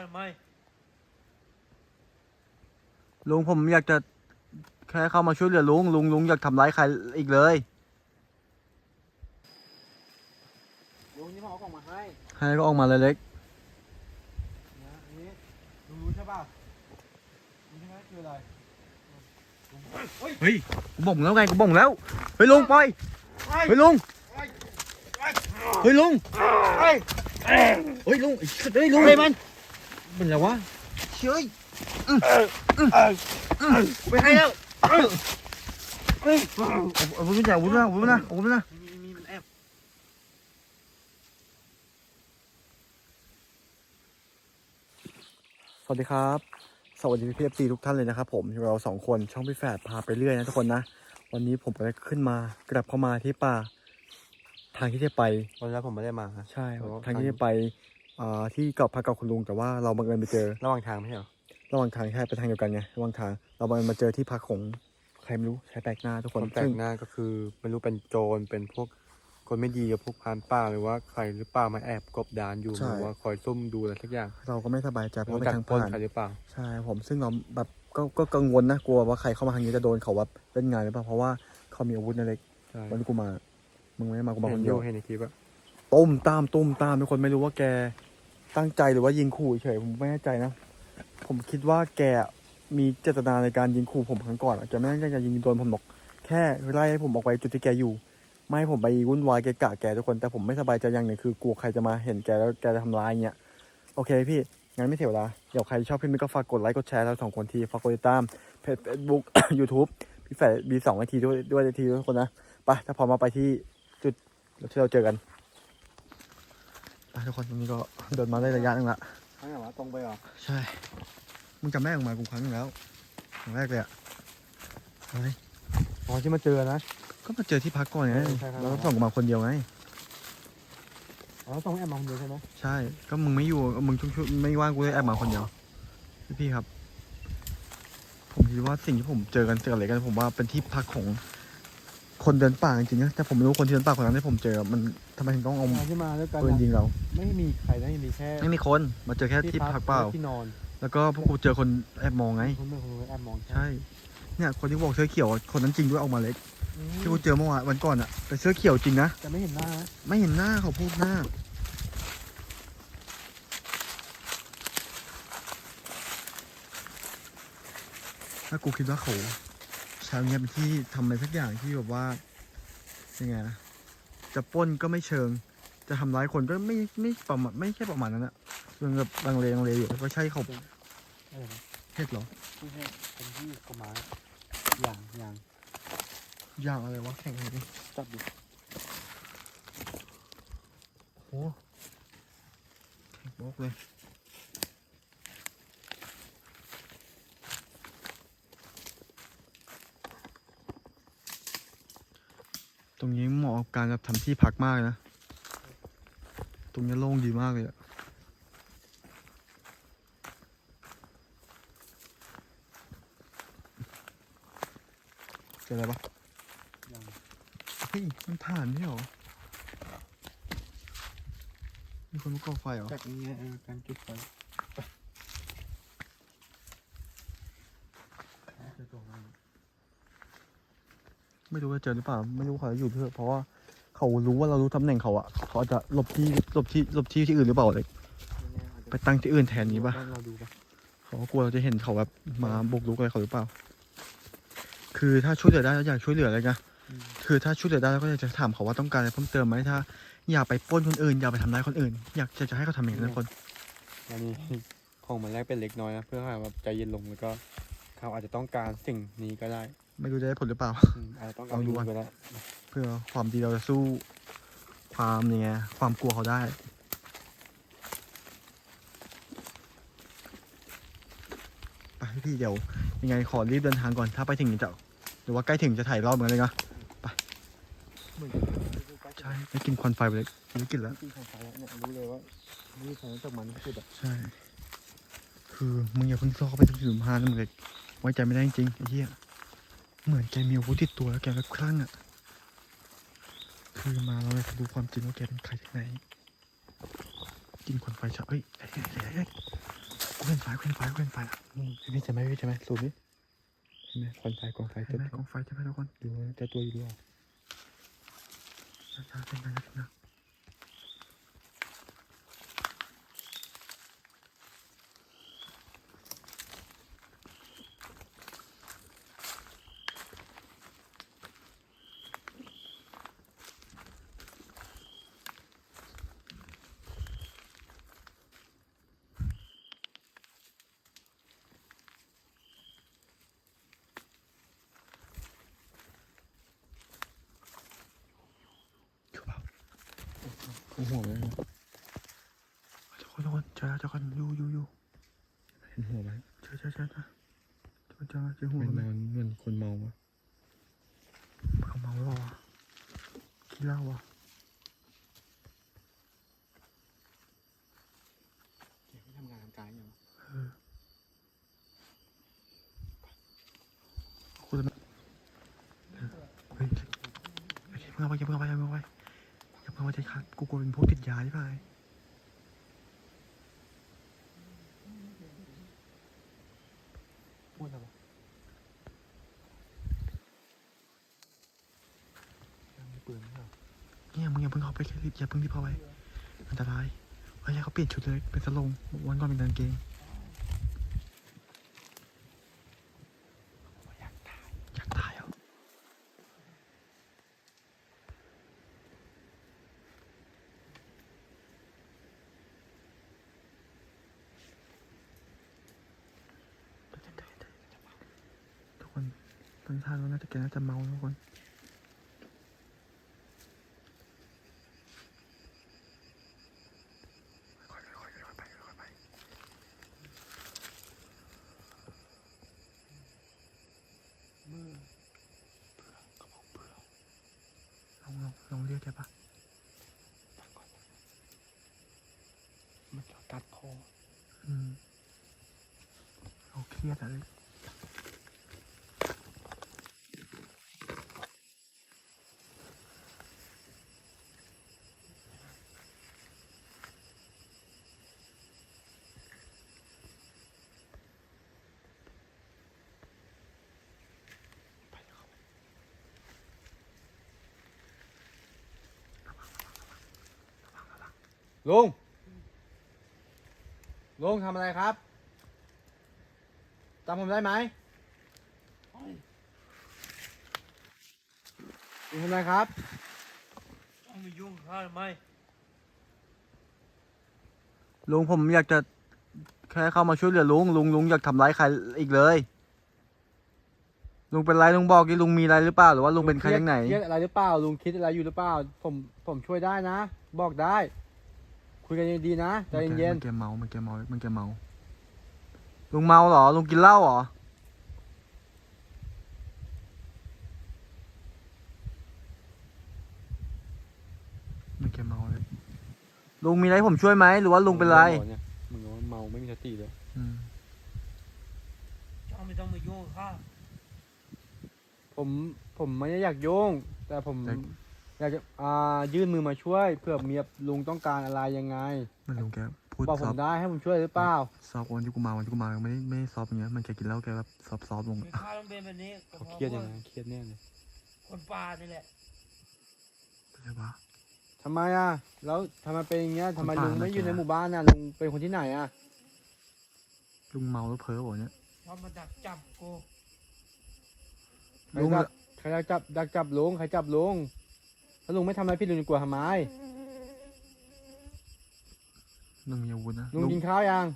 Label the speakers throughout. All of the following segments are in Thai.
Speaker 1: หรือไม่
Speaker 2: ลุงผมอยากจะแค่เข้ามาช่วยเหลือลุงลุงลุงอยากทำร้ายใครอีกเลย
Speaker 1: ลุงนี่ผมเอากล่องมาให้
Speaker 2: ให้ก็ออกมาเลยเล็ก
Speaker 1: นะอันนี้ลุงรู้ใช่ป่ะรู้ใช่ไหมคืออะไร
Speaker 2: เฮ้ยกูบ่งแล้วไงกูบ่งแล้วเฮ้ยลุงปล่อยเฮ้ยลุงเฮ้ยลุง
Speaker 1: เฮ้ย
Speaker 2: เฮ้ยลุงไอ้สัตว์เฮ้ยลุง
Speaker 1: เฮ้ยมัน
Speaker 2: เป็นไรวะเฮ้ย
Speaker 1: ไปให้แล้วเฮ้ย
Speaker 2: เอาเอาวุ้นจ่ายวุ้นนะวุ้นนะวุ้นนะ
Speaker 1: มีมีมันแอบ
Speaker 2: สวัสดีครับสวัสดีพี่เอฟซีทุกท่านเลยนะครับผมเราสองคนช่องพี่แฝดพาไปเรื่อยนะทุกคนนะวันนี้ผมก็ได้ขึ้นมากลับเข้ามาที่ป่าทางที่จะไป
Speaker 1: วันแรกผมไม่ได้มาครับ
Speaker 2: ใช่
Speaker 1: อ๋อ
Speaker 2: ทางที่จะไป อ่าที่เกาะพักเก่าคุณลุงแต่ว่าเราบังเอิญไปเจอ
Speaker 1: ระหว่างทางไม่ใช่เหรอ
Speaker 2: ระหว่างทางใช่ไปทางเดียวกันไงระหว่างทางเราบังเอิญมาเจอที่พักของใครไม่รู้ใช้แปลกหน้าทุก
Speaker 1: ค
Speaker 2: คน
Speaker 1: นแปล
Speaker 2: ซึ่
Speaker 1: ก
Speaker 2: ง
Speaker 1: หน้าก็คือไม่รู้เป็นโจรเป็นพวกคนไม่ดีกับพวกพรานป่าหรือว่าใครหรือเปล่ามาแอบกบดานอยู่หรือว่าคอยซุ่มดูอะไรสักอย่าง
Speaker 2: เราก็ไม่สบายใจเพ
Speaker 1: หรือ
Speaker 2: ราะ
Speaker 1: ว่า
Speaker 2: เป็น
Speaker 1: ดัก
Speaker 2: ทาง
Speaker 1: ปล้น
Speaker 2: ผ่าน
Speaker 1: ใครหรือเปล่า
Speaker 2: ใช่ผมซึ่งเราแบบก็ก็กังวลนะกลัวว่าใครเข้ามาทางนี้จะโดนเขาแบบเล่นงานหรือเปล่าเพราะว่าเขามีอาวุธนะเล็ก
Speaker 1: ใช่
Speaker 2: วันที่กูมา มึงไม่ได้มากูมา
Speaker 1: เห็
Speaker 2: คนน
Speaker 1: อ
Speaker 2: เดียว
Speaker 1: ยู่เห็นในคลิปอะ
Speaker 2: ตุ้มตามตุ้มตามทุกคนไม่รู้ว่าแก ตั้งใจหรือว่ายิงขู่เฉยผมไม่แน่ใจนะ ผมคิดว่าแกมีเจตนาในการยิงขู่ผมครั้งก่อนอะแกไม่ได้จะยิงโดนผมหรอก แค่ไล่ให้ผมออกไปจุดที่แกอยู่ ไม่ให้ผมไปวุ่นวายแกกะแกทุกคน แต่ผมไม่สบายใจอย่างหนึ่งคือกลัวใครจะมาเห็นแกแล้วแกจะทำร้ายเงี้ย โอเคพี่ งั้นไม่เสียเวลา เดี๋ยวใครชอบคลิปนี้ก็ฝากกดไลค์กดแชร์เราสองคนที ฝากกดติดตามเพจเฟซบุ๊กยูทูบพี่แฝดมีสองนาทีด้วยด้วยนาทีทุกคนนะ ไป ถ้าพร้อมมาไปที่จุดที่เราเจอกัน ทุกคนตรงนี้ก็เดินมาได้ระยะหนึงละ
Speaker 1: ข้างไหนวะตรงไปเหรอ
Speaker 2: ใช่มึงจำได้ออกมากูครั้งหนึงแล้วครั้งแรกเลยอะอะไร
Speaker 1: อ๋อที่มาเจอนะ
Speaker 2: ก็มาเจอที่พักก่อนไง
Speaker 1: เออใช่ครับ
Speaker 2: แล้วก็ส่งกูมาคนเดียวไง
Speaker 1: อ๋อตรงแอบมองดูใช่ไหม
Speaker 2: ใช่ ก็มึงไม่อยู่มึงช่วยๆไม่ว่างกูเลยแอบมาคนเดียวพี่ครับ ผมคิดว่าสิ่งที่ผมเจอกันเจออะไรกันผมว่าเป็นที่พักของคนเดินป่าจริงๆนะแต่ผมไม่รู้คนที่เดินป่าคนนั้นที่ผมเจอมัน ทำไมถึงต้องเอา
Speaker 1: ที่มาด้วยกัน
Speaker 2: ปืนยิงเรา
Speaker 1: ไม่มีใครนะมีแค่
Speaker 2: ไม่มีคนมาเจอแค่ที่พักเปล่า
Speaker 1: ที่นอน
Speaker 2: แล้วก็พวกกูเจอคนแอบมองไง
Speaker 1: คนเมื่อคนแอบมอง
Speaker 2: ใช่ เนี่ยคนที่บอกเสื้อเขียวอะคนนั้นจริงด้วยออกมาเล็ก ที่กูเจอเมื่อวานวันก่อนอะแต่เสื้อเขียวจริงนะ
Speaker 1: แต่ไม่เห็นหน้านะ
Speaker 2: ไม่เห็นหน้าเขาพูดหน้า ถ้ากูคิดว่าเขาใช้เนี้ยเป็นที่ทำอะไรสักอย่างที่แบบว่ายังไงนะ จะปล้นก็ไม่เชิง จะทำร้ายคนก็ไม่ไม่ประมาณไม่ใช่ประมาณนั้นอะยังแบบลังเลลังเลอยู่ว่าใช่เขา
Speaker 1: เออ
Speaker 2: เฮ็ดเหรอ
Speaker 1: ที่ให้เป็นที่กฎหมายอย่างอย่าง
Speaker 2: อย่างอะไรวะแข่งอะไรนี่
Speaker 1: จับดู
Speaker 2: โอ้บอกเลยตรงนี้าะกับการแบบทำที่พักมากนะ ตรงนี้โล่งดีมากเลยอะเจออะไรปะ
Speaker 1: อย่าง
Speaker 2: เฮ้ยมันผ่านไม่เหรอ มีคนมาก่อไฟเหรอ
Speaker 1: จากนี้ไงเออการจุดไฟเจอตัวมัน
Speaker 2: ไม่รู้ว่าเจอหรือเปล่าไม่รู้เขาจะอยู่เพื่อเพราะว่าเขารู้ว่าเรารู้ตำแหน่งเขาอะเขาอาจจะหลบที่หลบที่หลบที่ที่อื่นหรือเปล่าเลยไปตั้งที่อื่นแทนนี้ปะ
Speaker 1: เราดูปะ
Speaker 2: เขาก็กลัวเราจะเห็นเขาแบบมาบุกรุกอะไรเขาหรือเปล่า คือถ้าช่วยเหลือได้เราอยากช่วยเหลือเลยนะ
Speaker 1: อืม
Speaker 2: คือถ้าช่วยเหลือได้เราก็อยากจะถามเขาว่าต้องการอะไรเพิ่มเติมไหมถ้า อย่าไปปล้นคนอื่น อย่าไปทำร้ายคนอื่น อยากจะจะให้เขาทำอย่างนั้นนะคน
Speaker 1: อันนี้ของมันแรกเป็นเล็กน้อยนะเพื่อให้แบบใจเย็นลงแล้วก็ เขาอาจจะต้องการสิ่งนี้ก็ได้
Speaker 2: ไม่รู้จะได้ผลหรือเปล่า
Speaker 1: อืมอาจจะต้องการ
Speaker 2: ลองดูก่อน
Speaker 1: ก็ได้
Speaker 2: เพื่อความดีเราจะสู้ ความเนี่ยความกลัวเขาได้ ไปพี่เดี๋ยว ยังไงขอรีบเดินทางก่อนถ้าไปถึงจะหรือว่าใกล้ถึงจะถ่ายรอบเหมือนกันเลยนะ
Speaker 1: เหมือน
Speaker 2: ใช่ได้กินควันไฟไปเลยไม่กินแล้ว
Speaker 1: ที่ของเขาเนี่ยรู้เลยว่านี่ของจากมันที่สุดอะ
Speaker 2: ใช่ คือมึงอย่าเพิ่งซ่อเข้าไปถึงหลุมพรางนะมึงเลยไว้ใจไม่ได้จริงๆไอ้เหี้ย เหมือนแกมีอาวุธติดตัวแล้วแกก็คลั่งอะ คือมาเราเลยจะรู้ความจริงว่าแกเป็นใครที่ไหน กินควันไฟชักเอ้ยเอ้ยเอ้ยเอ้ยเอ้ยกูเห็นไฟกูเห็นไฟกูเห็นไฟอะ
Speaker 1: อืมพี่ใช่ไหมพี่ใช่ไหมสูบนี่ใช่ไหมควันไฟกองไฟ
Speaker 2: เห็
Speaker 1: ตึ๊
Speaker 2: น
Speaker 1: บ
Speaker 2: ไหมกองไฟใช่ไหมทุกคน
Speaker 1: ดูว่าเจะตัวอยู่หรือเปล่า
Speaker 2: ช้าๆเป็นไงนะนะ
Speaker 1: อ
Speaker 2: กูหัวเลยนะทุกคนทุกคนเจอแล้วทุกคนอยู่อยู่อยู่
Speaker 1: เห็นหัวไหม
Speaker 2: เจอเจอเจอเจอเจอเจอเจอหัว
Speaker 1: มัน
Speaker 2: ไหม
Speaker 1: นอนเหมือนคนเมาวะ
Speaker 2: เขาเมาหรอวะขี้เหล้าวะ
Speaker 1: เดี๋ยวไม่ทำงานทำการยัง
Speaker 2: เออคุณจะเออเฮ้ยโอเคเพิ่งเอาไปอย่าเพิ่งเอาไปอย่าเพิ่งเอาไปอย่า เพิ่งเอาไปใจขาดกูกลัวเป็นพวกติดยาใช่ไหม
Speaker 1: พูดอะไรวะยังมีปืนไหมเหรอ
Speaker 2: เนี่ยมึงอย่าเพิ่งเข้าไปแค่รีบอย่าเพิ่งรีบเข้าไปอันตรายเฮ้ยเขาเปลี่ยนชุดเลยเป็นสโลงวันก่อนเป็นกางเกง
Speaker 1: อยากตาย
Speaker 2: อยากตายเหรอทุกคนตอนนี้ ท่าเราน่าจะแกน่าจะเมาทุกคนค่อยๆค่อยๆค่อยๆไปค่อยๆไปลองลองลองเรียกแกปะ
Speaker 1: มันจะตัดคอ
Speaker 2: อืมเราเครียดอะไร
Speaker 1: ไปเดี๋ยวเข้าไป ลุง ลุงทำอะไรครับจำผมได้ไหมลุงทำอะไรครับ
Speaker 3: ต้องมายุ่งข้าทำไม
Speaker 2: ลุงผมอยากจะแค่เข้ามาช่วยเหลือลุงลุงลุงอยากทำร้ายใครอีกเลย ลุงเป็นไรลุงบอกดิลุงมีอะไรหรือเปล่าหรือว่าลุงเป็นใครยังไหน
Speaker 1: เครียดอะไรหรือเปล่าลุงคิดอะไรอยู่หรือเปล่า ผมผมช่วยได้นะ บอกได้ คุยกันดีๆนะใจเย็น
Speaker 2: มันแกเมา มันแกเมา มันแกเมา ลุงเมาเหรอ ลุงกินเหล้าเหรอ มันแกเมาเลยลุงมีอะไรให้ผมช่วยไหม หรือว่า
Speaker 1: ๆ
Speaker 2: ลุงเป็นไร
Speaker 1: เนี่ยมึงว่าเมาไม่มีสติเลย
Speaker 2: อืม
Speaker 3: เจ้าไม่ต้องมายุ่งกับข้า
Speaker 1: ผม ผมไม่ได้อยากยุ่งแต่ผม
Speaker 2: แต่
Speaker 1: อยากจะอ่ายื่นมือมาช่วยเผื่อเมียลุงต้องการอะไรยังไง
Speaker 2: มันลุงแกพูด
Speaker 1: บอก
Speaker 2: ซ
Speaker 1: ผ
Speaker 2: อ
Speaker 1: ม
Speaker 2: ฟ
Speaker 1: ได้ให้ผมช่วยหรือเปล่า
Speaker 2: ซอฟวันที่กูมาวันที่กูมาไม่ได้ไม่ได้ซอฟอย่างเงี้ยมันแกกินเหล้าแกแบบซอฟซอฟลง
Speaker 3: ไม่ข้าต้องเป็นแบบนี้ก็
Speaker 1: เขา
Speaker 3: เพราะ
Speaker 1: เครียดยังไง
Speaker 3: ว่า
Speaker 1: เครียดแน่เลย
Speaker 3: คนป่านี่แหละ
Speaker 2: ใช่ปะ
Speaker 1: ทำไมอะ แล้วทำไมเป็นอย่างเงี้ยทำไม
Speaker 2: คนป่า
Speaker 1: ลุงไม่
Speaker 2: น่ะ
Speaker 1: อยู่
Speaker 2: แก
Speaker 1: ในหมู่บ้านน่ะลุงเป็นคนที่ไหนอะ
Speaker 2: ลุงเมาแล้วเพ้อบอกเนี่ย
Speaker 3: ชอบมาดักจับกู
Speaker 1: ใคร
Speaker 2: ลุง
Speaker 1: ดักใครดักจับดักจับลุงใครจับลุง ถ้าลุงไม่ทำอะไรพี่ลุงจะกลัวทำไม
Speaker 2: ลุงมีอาวุธนะ
Speaker 1: ลุงกินข้าวยัง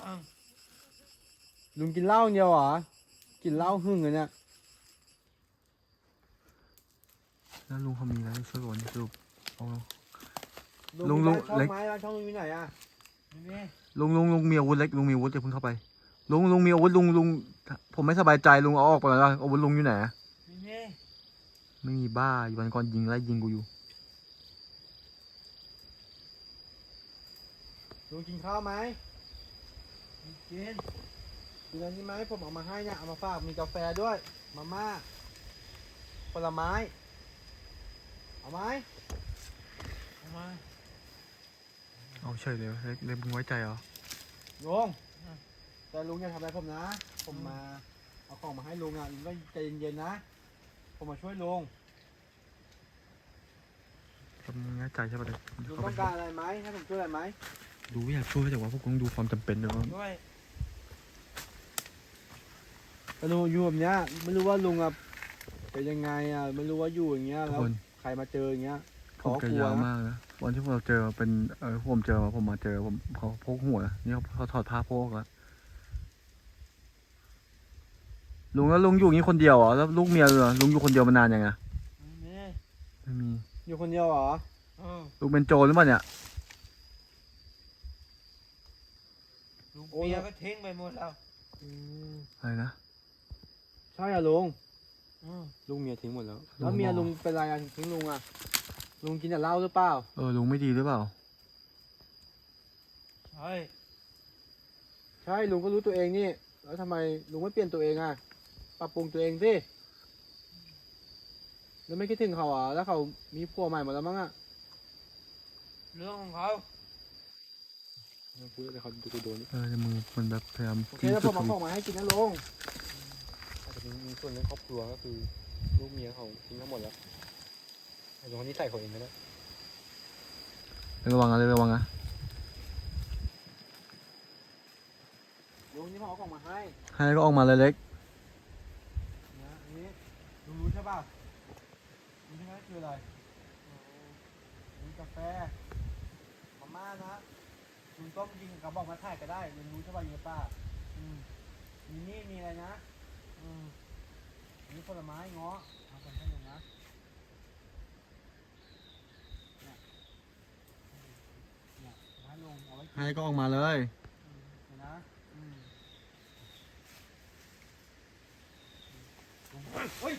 Speaker 3: ยัง
Speaker 1: ลุงกินเหล้าอย่างเดียวเหรอกินเหล้าหึ่งเลยเนี่ย
Speaker 2: แล้วลุงเขามีอะไรให้ช่วยบอกนี่สรุปเอาลุ
Speaker 1: ลุ
Speaker 2: ง
Speaker 1: ง
Speaker 2: ลุ
Speaker 1: ลุ
Speaker 2: ง
Speaker 1: งช่อง
Speaker 2: เล็ก
Speaker 1: ไม้ร้านช่องลุงอยู่ไหนอะ
Speaker 3: ไม่มี
Speaker 2: ลุงลุงลุงมีอาวุธเล็กลุงมีอาวุธอย่าเพิ่งเข้าไป ลุงลุงมีอาวุธลุงลุงผมไม่สบายใจลุงเอาออกไปก่อนแล้วอาวุธลุงอยู่ไหนอะ
Speaker 3: ไม่มี
Speaker 2: ไม่มีบ้าอยู่วันก่อนยิงไล่ยิงกูอยู่
Speaker 1: ลุงกินข้าวไหม
Speaker 3: ไม่กิน
Speaker 1: กินอะไรนี่ไหมผมเอามาให้เนี่ยเอามาฝากมีกาแฟด้วย มาม่าผลไม้ เอาไหม
Speaker 3: เอามา
Speaker 2: เอาเฉยเลยเล็กเล็กมึงไว้ใจเหรอ
Speaker 1: ลุงแต่ลุงอย่าทำอะไรผมนะ ผมมาเอาของมาให้ลุงอะลุงก็ใจเย็นๆนะ ผมมาช่วยลุง
Speaker 2: ครับมึงแน่ใจใช่ปะเด็ก
Speaker 1: ลุงต้องการอะไรไหมให้ผมช่วยอะไรไหม
Speaker 2: ดูอยากช่วยแต่ว่าพวกกูต้องดูความจำเป็นด้วยว่า
Speaker 3: ด้วย
Speaker 1: แต่ลุงอยู่แบบเนี้ยไม่รู้ว่าลุงอะเป็นยังไงอะไม่รู้ว่าอยู่อย่างเงี้ย
Speaker 2: ทุก
Speaker 1: แล้ว
Speaker 2: คน
Speaker 1: ใครมาเจออย่างเงี้ย
Speaker 2: ผมแก
Speaker 1: ขอกลัวยา
Speaker 2: ว
Speaker 1: นะ
Speaker 2: มากนะวันที่เราเจอเป็นเออผมเจอมาผมมาเจอผมเขาพกหัวนะนี่เขาเขาถอดผ้าโพกแล้ว ลุงแล้วลุงอยู่อย่างนี้คนเดียวเหรอแล้วลูกเมียเหรอลุงอยู่คนเดียวมานานยังไง
Speaker 3: นี่
Speaker 2: ไม่มี
Speaker 1: อยู่คนเดียวเหรอ
Speaker 3: เออ
Speaker 2: ลุงเป็นโจรหรือเปล่าเนี่ย
Speaker 3: ลุงเปียก็ทิ้งไปหมดแล้ว
Speaker 2: อะไรนะ
Speaker 1: ใช่อะลุง
Speaker 3: เออ
Speaker 1: ลุงเมียทิ้งหมดแล้ว
Speaker 2: ลุง
Speaker 1: แล้วเมีย
Speaker 2: บอก
Speaker 1: ลุงเป็นไรอะถึงทิ้งลุงอะลุงกินแต่เหล้าหรือเปล่า
Speaker 2: เออลุงไม่ดีหรือเปล่า
Speaker 3: ใช่
Speaker 1: ใช่ลุงก็รู้ตัวเองนี่ แล้วทำไมลุงไม่เปลี่ยนตัวเองอะ ปรับปรุงตัวเองสิแล้วไม่คิดถึงเขาอะแล้วเขามีผัวใหม่หมดแล้วมั้งอะ
Speaker 3: เรื่องของเขา
Speaker 1: พูดแต่เขาดูโดน
Speaker 2: เออแต่มือมันแบบพยายาม
Speaker 1: โอเค
Speaker 2: กิน
Speaker 1: แล้ว
Speaker 2: สุ
Speaker 1: ผ
Speaker 2: ด
Speaker 1: มเอา
Speaker 2: ท
Speaker 1: ข
Speaker 2: วี
Speaker 1: องมาให้กินนะลุงอาจจะมีส่วนเรื่องครอบครัวก็คือลูกเมียเขาทิ้งทั้งหมดแล้วไอ้ตรงนี้ใส่เขาเองก็ได้
Speaker 2: ระวังนะระวังนะ
Speaker 1: ลุงนี่ผมเอาของมาให้
Speaker 2: ให้ก็ออกมาเลยเล็ก
Speaker 1: นะอันนี้ลุงรู้ใช่ป่ะรู้ใช่ไหมคืออะไรมีกาแฟมาม่านะลุงต้มยิงกระบอกมาถ่ายก็ได้ลุงรู้ใช่ป่ะยูป้าอืมมีนี่มีอะไรนะ อืมอันนี้ผลไม้เงาะเอาไปให้ลุงนะเนี่ยเนี่ยให้ลุงเอาไว้
Speaker 2: ให้ก็ออกมาเลย
Speaker 1: เดี๋ยวนะอืม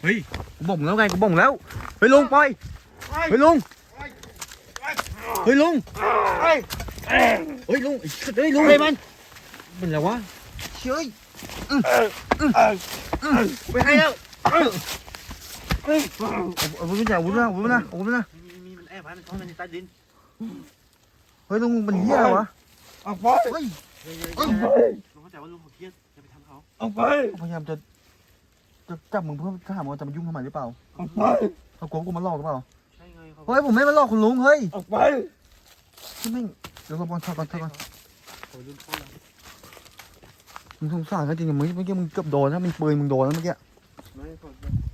Speaker 2: เฮ้ยกูบอกมึงแล้วไงกูบอกมึงแล้วเฮ้ยลุงปล่อยเฮ้ยลุงเฮ้ยลุงเฮ้ยลุงไอ้สัตว์เฮ้ยลุง
Speaker 1: เฮ้ยมัน
Speaker 2: เป็นไรวะ
Speaker 1: เชื่อยไปให้แล้ว
Speaker 2: เอาเอาวุ้นจ่ายวุ้นนะวุ้นนะวุ้นนะ
Speaker 1: มีมีมันแอบพันเขาในใต้ดิน
Speaker 2: เฮ้ยลุงมันเหี้ยอะไรวะ
Speaker 3: ออกไป
Speaker 2: เฮ้ย
Speaker 1: ลุงเข้าใจว่าลุงเขาเครียดอย่าไปทำเขา
Speaker 3: ออกไป
Speaker 2: พยายามจะ จะจับมึงเพื่อถามว่าจะมายุ่งทำไมหรือเปล่า
Speaker 3: ออกไป
Speaker 2: เขากลัวกูมาหลอกหรือเปล่า
Speaker 1: ใช่ไงเขา
Speaker 2: เฮ้ยผมไม่มาหลอกคุณลุงเฮ้ย
Speaker 3: ออกไป
Speaker 2: ที่แม่งเดี๋ยวก่อนถอดก่อนถอดก่อน
Speaker 1: เขาลืมเข้าแล้ว
Speaker 2: มึงสงสารกันจริงๆมึงเมื่อกี้มึงเกือบโดนนะมึงปืนมึงโดนแล้วเมื่อกี้
Speaker 1: ไม่เขา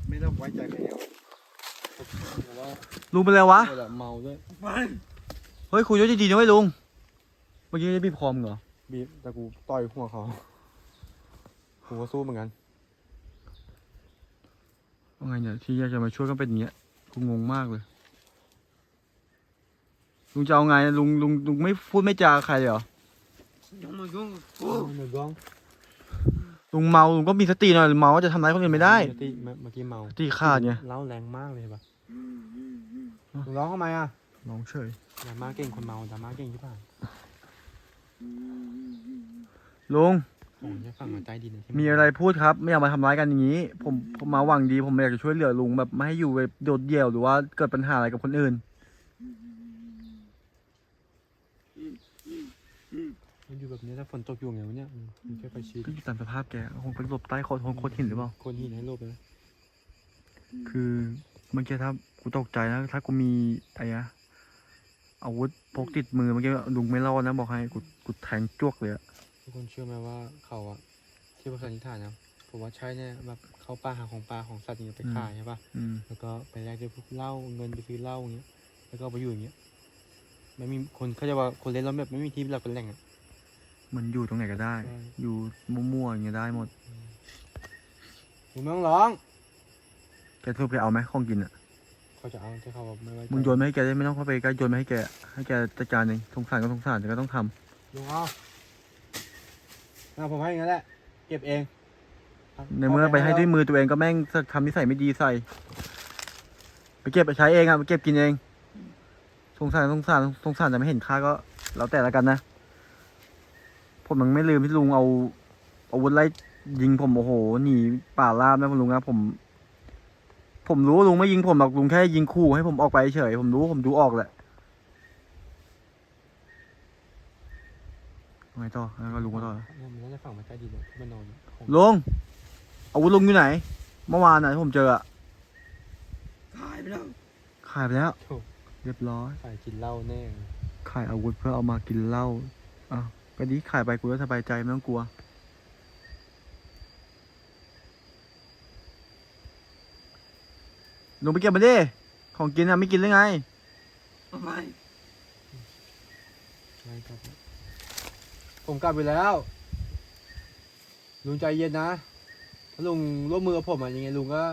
Speaker 1: ไม่ต้องไว้ใจใครแล้วเพราะว่า
Speaker 2: ลุงเป็นไรวะ
Speaker 1: เวลาเมาด้วย
Speaker 3: ออกไป
Speaker 2: เฮ้ยคุยด้วยดีๆนะเว้ยลุงเมื่อกี้ได้บีบคอมงเหรอ
Speaker 1: บีบแต่กูต่อยหัวเขากูก็สู้เหมือนกัน
Speaker 2: ว่าไงเนี่ยที่อยากจะมาช่วยกันเป็นอย่างเงี้ยกูงงมากเลยลุงจะเอาไงลุงลุงลุงไม่พูดไม่จากับใครเลยเหรอ
Speaker 3: อยังมายุ่งกับกู
Speaker 1: หนึ่งร้อง
Speaker 2: ลุงเมาลุงก็มีสติหน่อยเมาก็จะทำร้ายคนอื่นไม่ได้
Speaker 1: สติเมื่อกี้เมา
Speaker 2: สติขาดไง
Speaker 1: เล่าแรงมากเลยป่ะมึงร้องทำไมอะ
Speaker 2: น้องเฉย
Speaker 1: ดราม่าเก่งคนเมาดราม่าเก่งที่ผ่าน
Speaker 2: ลุง
Speaker 1: โอ้ยจะฟังมาใต้ดินใช่ไห
Speaker 2: มีอะไรพูดครับ ไม่อยากมาทำร้ายกันอย่างนี้ ผมผมมาหวังดี ผมอยากจะช่วยเหลือลุงแบบไม่ให้อยู่แบบโดดเดี่ยวหรือว่าเกิดปัญหาอะไรกับคนอื่น
Speaker 1: มันอยู่แบบนี้ถ้าฝนตกอยู่ไงวะเนี่ยอืมมันแค่ไฟชีด
Speaker 2: ก็อยู่ตามสภาพแกคงเป็นหลบใต้โคตรโคตรหินหรือเปล่า
Speaker 1: คนหินให้โลบเลย
Speaker 2: คือเมื่อกี้ถ้ากูตกใจนะถ้ากูมีไอ้อะอาวุธพกติดมือเมื่อกี้ลุงไม่รอดนะบอกให้กูกูแทงจ้วกเลยอะ
Speaker 1: ทุกคนเชื่อไหมว่าเขาอะที่ประสันนิษฐานนะผมว่าใช่เนี่ยแบบเขาป่าหาของปลาของสัตว์อย่างเงี้ยไปขายใช่ปะ
Speaker 2: อืม
Speaker 1: แล้วก็ไปแลกด้วยพวกเหล้าเงินไปซื้อเหล้าอย่างเงี้ย แล้วก็เอาไปอยู่อย่างเงี้ยไม่มีคนเขาจะว่าคนเล่นแล้วแบบไม่มีที่หลักเป็นแหล่งอะ
Speaker 2: มันอยู่ตรงไหนก็ได้
Speaker 1: ใช่
Speaker 2: อยู่มั่วๆอย่างเงี้ยได้หมด
Speaker 1: มึงไม่ต้องร้อง
Speaker 2: แกทุบไปเอาไหมของกินอะ
Speaker 1: เขาจะเอาที่เขาแบบไม่ไว้ใจ
Speaker 2: มึงโยนมาให้แกได้ไม่ต้องเข้าไปใกล้โยนมาให้แก ให้แกจัดการเองสงสารก็สงสารแต่ก็ต้องทำ
Speaker 1: ลุงเอา เอาผมให้อย่างนั้นแหละ เก็บเอง
Speaker 2: ในเมื่อไปให้ด้วยมือตัวเองก็แม่งทำนิสัยไม่ดีใส่ ไปเก็บไปใช้เองอะไปเก็บกินเอง สงสารสงสารสงสารแต่ไม่เห็นค่าก็แล้วแต่ละกันนะ ผมยังไม่ลืมที่ลุงเอาอาวุธไล่ยิงผมโอ้โหหนีป่าลาบนะคุณลุงนะผม ผมรู้ว่าลุงไม่ยิงผมหรอกลุงแค่ยิงขู่ให้ผมออกไปเฉย ผมรู้ผมดูออกแหละ ไงต่อแล้วก็ลุงก็ต่อ
Speaker 1: เนี่ยมันน่าจะฝังมาใต้ดินอะที่มันนอนของ
Speaker 2: ลุงอาวุธลุงอยู่ไหน เมื่อวานน่ะที่ผมเจออะ
Speaker 3: ขายไปแล้ว
Speaker 2: ขายไปแล้ว
Speaker 1: ถูก
Speaker 2: เรียบร้อย
Speaker 1: ใส่กินเหล้าแน่
Speaker 2: ขายอาวุธเพื่อเอามากินเหล้าอะก็ดีขายไปกูก็สบายใจไม่ต้องกลัวลุงไปเก็บมาดิ ของกินอะไม่กินหรือไง
Speaker 3: ทำไม
Speaker 1: ไม่ครับ ผมกลับไปแล้ว ลุงใจเย็นนะถ้าลุงร่วมมือกับผมอะยังไงลุงก็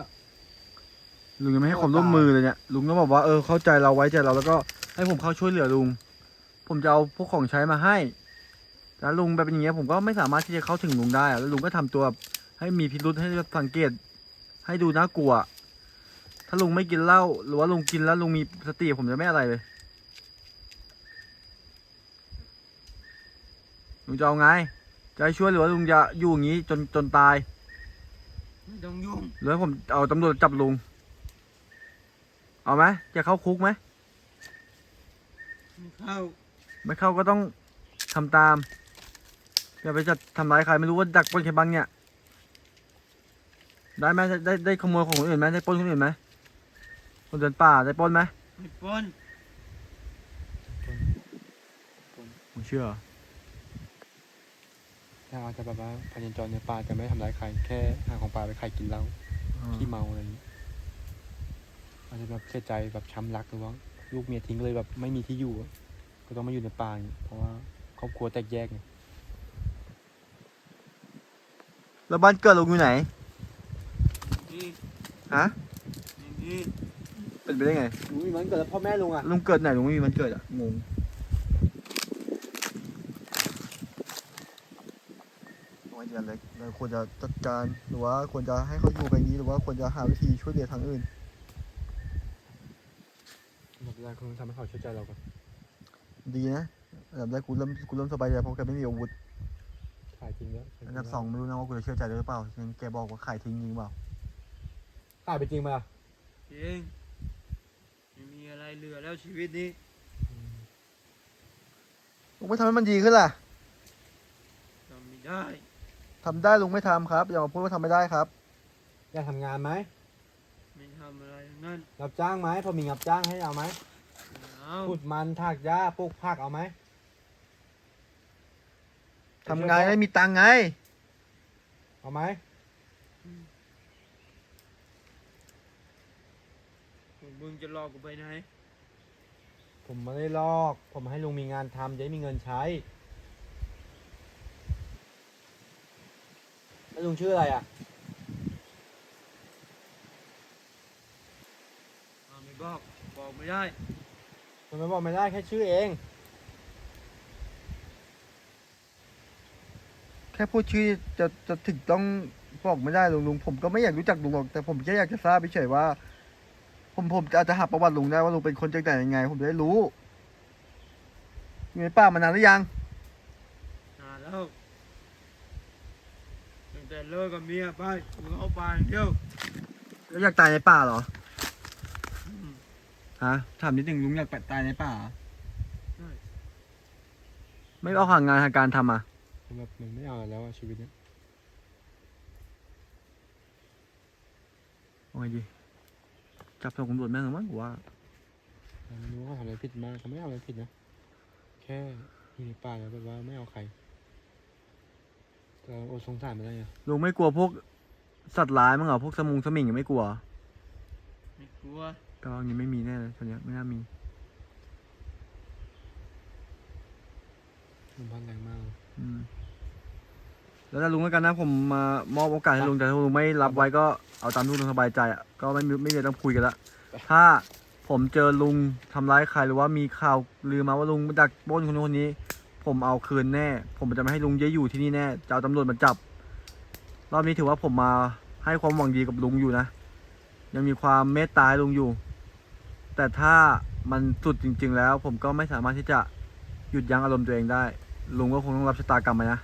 Speaker 2: ลุงยังไม่ให้ความร่วมมือเลยเนี่ยลุงต้องบอกว่าเออเข้าใจเราไว้ใจเราแล้วก็ให้ผมเข้าช่วยเหลือลุง ผมจะเอาพวกของใช้มาให้แล้วลุงแบบเป็นอย่างเงี้ยผมก็ไม่สามารถที่จะเข้าถึงลุงได้อะแล้วลุงก็ทำตัวแบบให้มีพิรุษให้สังเกต ให้ดูน่ากลัว ถ้าลุงไม่กินเหล้าหรือว่าลุงกินแล้วลุงมีสติผมจะไม่อะไรเลย ลุงจะเอาไง จะให้ช่วยหรือว่าลุงจะอยู่อย่างนี้จนจนตาย
Speaker 3: ไม่ต้องยุ่ง
Speaker 2: หรือให้ผมเอาตำรวจจับลุง เอาไหมจะเข้าคุกไหม
Speaker 3: ไม่เข้า
Speaker 2: ไม่เข้าก็ต้องทำตาม อย่าไปจะทำร้ายใครไม่รู้ว่าดักปล้นใครบ้างเนี่ย ได้ไหมได้ได้ได้ขโมยของคนอื่นไหมได้ปล้นคนอื่นไหมคนเดินป่าได้ปล้นไหม
Speaker 3: ไม่ปล้น
Speaker 2: ผมเชื่อ
Speaker 1: ถ้าอาจจะแบบว่าพายัญจรในป่าจะไม่ทำร้ายใครแค่หาของป่าไปขายกินเหล้าขี้เมาอะไรอย่างนี้อาจจะแบบเสียใจแบบช้ำรักหรือว่าลูกเมียทิ้งเลยแบบไม่มีที่อยู่อะก็ต้องมาอยู่ในป่าอย่างนี้เพราะว่าครอบครัวแตกแยกไง
Speaker 2: แล้วบ้านเกิดลุงอยู่ไหน
Speaker 3: นี่
Speaker 2: ฮะ
Speaker 3: นี่นี่
Speaker 2: เป็นไปได้ไง
Speaker 1: ลุงมีวันเกิดแล้วพ่อแม่ลุงอะ
Speaker 2: ลุงเกิดไหนลุงไม่มีวันเกิดอะงง น้อยเดือนเล็กเราควรจะจัดการหรือว่าควรจะให้เขาอยู่แบบนี้หรือว่าควรจะหาวิธีช่วยเหลือทางอื่น
Speaker 1: แบบแรกคือทำให้เขาเชื่อใจเราก่อน
Speaker 2: ดีนะอันดับแรกกูเริ่มกูเริ่มสบายใจเพราะแกไม่มีอาวุธ
Speaker 1: ขายจริงแล้ว
Speaker 2: อันดับสองไม่รู้นะว่ากูจะเชื่อใจได้หรือเปล่ายังแกบอกว่าขายทิ้งจริงเปล่า
Speaker 1: ขายไปจริงมาล่ะ
Speaker 3: เองไม่มีอะไรเหลือแล้วชีวิตนี้
Speaker 2: ลุงไม่ทำให้มันดีขึ้นล่ะ
Speaker 3: ทำไม่ได้
Speaker 2: ทำได้ลุงไม่ทำครับ อย่ามาพูดว่าทำไม่ได้ครับ
Speaker 1: อยากทำงานไหม
Speaker 3: ไม่ทำอะไรทั้งนั้น
Speaker 1: รับจ้างไหมพอมีรับจ้างให้เอาไหม
Speaker 3: ไม่เอา
Speaker 1: พูดมันถากหญ้าปลูกผักเอาไหม
Speaker 2: ทำงานได้มีตังค์ไง
Speaker 1: เอาไหม
Speaker 3: พวกมึงจะรอกูไปไหน
Speaker 1: ผมไม่ได้ลอก ผมให้ลุงมีงานทำจะได้มีเงินใช้ แล้วลุงชื่ออะไรอะ
Speaker 3: เอาไม่บอกบอกไม่ได้
Speaker 1: มันไม่บอกไม่ได้แค่ชื่อเอง
Speaker 2: แค่พูดชื่อจะจะถึงต้องบอกไม่ได้ลุงลุงผมก็ไม่อยากรู้จักลุงหรอกแต่ผมแค่อยากจะทราบเฉยๆว่า ผมผมอาจจะหาประวัติลุงได้ว่าลุงเป็นคนจากไหนยังไง ผมจะได้รู้อยู่ในป่ามานานหรือยัง
Speaker 3: นานแล้วตั้ง แต่เลิกกับเมียไปมึงเอาไปอย่างเดียว
Speaker 2: แล้วอยากตายในป่าเหรอ
Speaker 3: อืม
Speaker 2: ฮะถามนิดหนึ่งลุงอยากตายในป่าเหรอ
Speaker 3: ใช่
Speaker 2: ไม่เอาหางานหาการทำอะ
Speaker 1: ผมแบบมันไม่เอาแล้วอะชีวิตเนี้ย
Speaker 2: เอาไงดีจับส่งตำรวจแม่งหรือมั้งกูว่า
Speaker 1: ผมไม่รู้ว่าเขาทำอะไรผิดมากเขาไม่เอาอะไรผิดนะ แค่อยู่ในป่าแล้วแบบว่าไม่เอาใครแต่ เราอดสงสารไม่ได้ไง
Speaker 2: ลุงไม่กลัวพวกสัตว์ร้ายมั้งเหรอพวกสมุงสมิงไม่กลัว
Speaker 3: ไม่กลัว
Speaker 2: แต่ว่าอันนี้ไม่มีแน่เลยตอนเนี้ยไม่น่ามี
Speaker 1: ลมพัดแรงมากเลย
Speaker 2: อืมแล้วแต่ลุงแล้วกันนะผมมามอบโอกาสให้ลุงแต่ถ้าลุงไม่รับไว้ก็เอาตามที่ลุงสบายใจอะก็ไม่มีไม่มีอะไรต้องคุยกันละถ้าผมเจอลุงทำร้ายใครหรือว่ามีข่าวลือมาว่าลุงดักปล้นคนนู้นคนนี้ ผมเอาคืนแน่ ผมจะไม่ให้ลุงเยอะอยู่ที่นี่แน่จะเอาตำรวจมาจับ รอบนี้ถือว่าผมมาให้ความหวังดีกับลุงอยู่นะ ยังมีความเมตตาให้ลุงอยู่ แต่ถ้ามันสุดจริง ๆ แล้ว ผมก็ไม่สามารถที่จะหยุดยั้งอารมณ์ตัวเองได้ ลุงก็คงต้องรับชะตากรรมไปนะ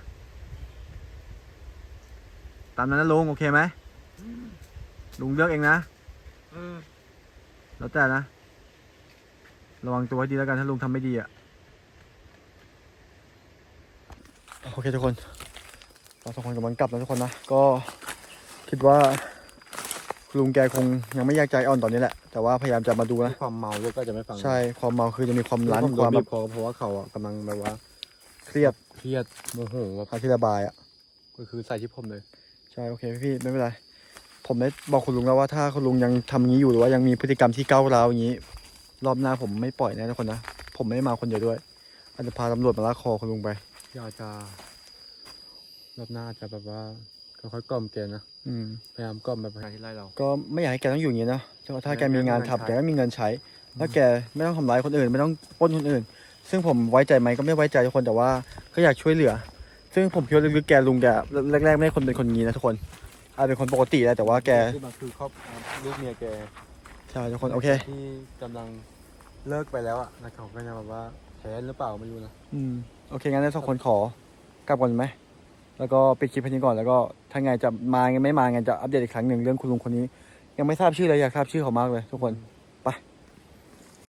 Speaker 2: ตามนั้นนะลุงโอเคไหมลุงเลือกเองนะ
Speaker 3: เออ
Speaker 2: แล้วแต่นะ ระวังตัวให้ดีแล้วกันถ้าลุงทำไม่ดีอะ โอเคทุกคน เราสองคนกำลังกลับแล้วทุกคนนะ ก็คิดว่าคุณลุงแกคงยังไม่อยากใจอ่อนตอนนี้แหละ แต่ว่าพยายามจะมาดูนะ
Speaker 1: ความเมาด้วยก็จะไม่ฟัง
Speaker 2: ใช่ ความเมาคือจะมีความรั้น
Speaker 1: ผม
Speaker 2: ความ
Speaker 1: แบ
Speaker 2: แบบบ
Speaker 1: คอเพราะว่าเขาอะกำลังแบบว่า
Speaker 2: เครียด
Speaker 1: เครียดโมโหแบบ
Speaker 2: หาที่ระบายอะ
Speaker 1: ก็คือใส่ที่ผมเลย
Speaker 2: ใช่ โอเคพี่ไม่เป็นไร ผมได้บอกคุณลุงแล้วว่าถ้าคุณลุงยังทำอย่างนี้อยู่หรือว่ายังมีพฤติกรรมที่ก้าวร้าวอย่างนี้ รอบหน้าผมไม่ปล่อยแน่ทุกคนนะ ผมไม่ได้มาคนเดียวด้วยอาจจะพาตำรวจมาลากคอคุณลุงไป
Speaker 1: อยากจะรอบหน้าจะแบบว่าค่อยๆกล่อมแกนะ
Speaker 2: อืม
Speaker 1: พยายามกล่อมแบบที่ไล่เรา
Speaker 2: ก็ไม่อยากให้แกต้องอยู่อย่างนี้นะถ้าแกมีงานทำ
Speaker 1: ไม่
Speaker 2: แก
Speaker 1: ไม่
Speaker 2: ก็มีเงินใช้แล้วแกไม่ต้องทำร้ายคนอื่น ไม่ต้องปล้นคนอื่น ซึ่งผมไว้ใจไหมก็ไม่ไว้ใจทุกคนแต่ว่าก็อยากช่วยเหลือ ซึ่งผมคิดว่าลึกๆแกลุงแกแรกๆไม่ได้คนเป็นคนงี้นะทุกคนอาจเป็นคนปกติแหละแต่ว่าแก
Speaker 1: ที่มาคือครอบลูกเมียแก
Speaker 2: ใช่ทุกคนโอเค
Speaker 1: ที่กำลังเลิกไปแล้วอะแล้วเขาก็ยังแบบว่าแค้นหรือเปล่าไม่รู้นะ
Speaker 2: อืม โอเคงั้นเราสองคนขอกลับก่อนไหมแล้วก็ปิดคลิปแค่นี้ก่อนแล้วก็ถ้าไงจะมาไงไม่มาไงจะอัปเดตอีกครั้งหนึ่งเรื่องคุณลุงคนนี้ ยังไม่ทราบชื่อเลยอยากทราบชื่อเขามากเลยทุกคน